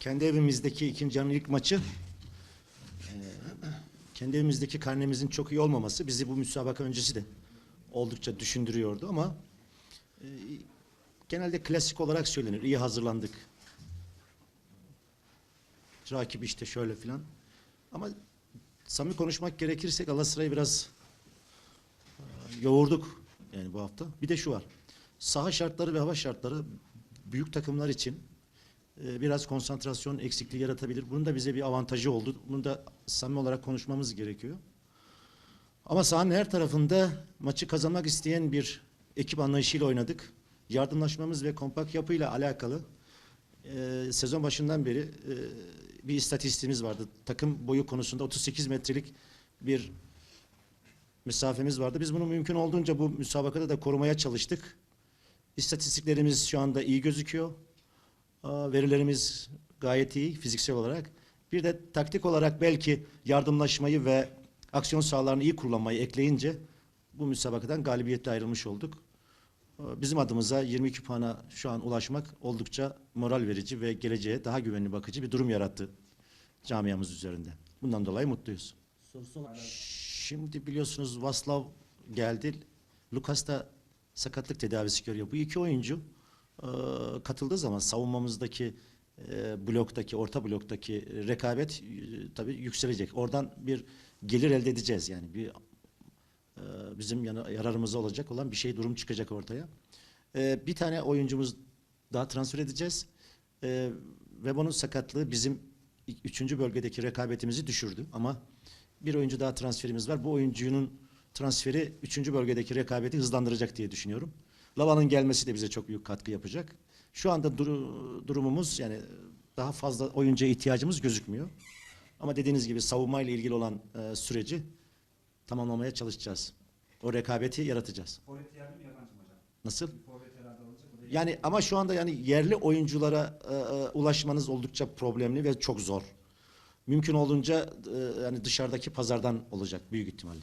kendi evimizdeki ikinci yarının ilk maçı e, kendi evimizdeki karnemizin çok iyi olmaması bizi bu müsabaka öncesi de oldukça düşündürüyordu ama e, genelde klasik olarak söylenir. İyi hazırlandık. Rakip işte şöyle filan. Ama samimi konuşmak gerekirse Galatasaray'ı biraz e, yoğurduk yani bu hafta. Bir de şu var. Saha şartları ve hava şartları büyük takımlar için biraz konsantrasyon eksikliği yaratabilir. Bunun da bize bir avantajı oldu. Bunu da samimi olarak konuşmamız gerekiyor. Ama sahanın her tarafında maçı kazanmak isteyen bir ekip anlayışıyla oynadık. Yardımlaşmamız ve kompakt yapıyla alakalı e, sezon başından beri e, bir istatistiğimiz vardı. Takım boyu konusunda 38 metrelik bir mesafemiz vardı. Biz bunu mümkün olduğunca bu müsabakada da korumaya çalıştık. İstatistiklerimiz şu anda iyi gözüküyor. Verilerimiz gayet iyi fiziksel olarak. Bir de taktik olarak belki yardımlaşmayı ve aksiyon sahalarını iyi kullanmayı ekleyince bu müsabakadan galibiyetle ayrılmış olduk. Bizim adımıza 22 puana şu an ulaşmak oldukça moral verici ve geleceğe daha güvenli bakıcı bir durum yarattı camiamız üzerinde. Bundan dolayı mutluyuz. Şimdi biliyorsunuz Vaslav geldi. Lukas da sakatlık tedavisi görüyor. Bu iki oyuncu katıldığı zaman savunmamızdaki e, bloktaki, orta bloktaki rekabet e, tabii yükselecek. Oradan bir gelir elde edeceğiz yani. Bir e, bizim yararımıza olacak olan bir şey durum çıkacak ortaya. Bir tane oyuncumuz daha transfer edeceğiz. Ve bunun sakatlığı bizim üçüncü bölgedeki rekabetimizi düşürdü. Ama bir oyuncu daha transferimiz var. Bu oyuncunun transferi üçüncü bölgedeki rekabeti hızlandıracak diye düşünüyorum. Lava'nın gelmesi de bize çok büyük katkı yapacak. Şu anda duru- durumumuz yani daha fazla oyuncuya ihtiyacımız gözükmüyor. Ama dediğiniz gibi savunmayla ilgili olan e, süreci tamamlamaya çalışacağız. O rekabeti yaratacağız. Forvet yerli mi yabancı mı hocam? Nasıl? Forvet herhalde olacak. O da Yani ama şu anda yani yerli oyunculara e, e, ulaşmanız oldukça problemli ve çok zor. Mümkün olduğunca e, yani dışarıdaki pazardan olacak büyük ihtimalle.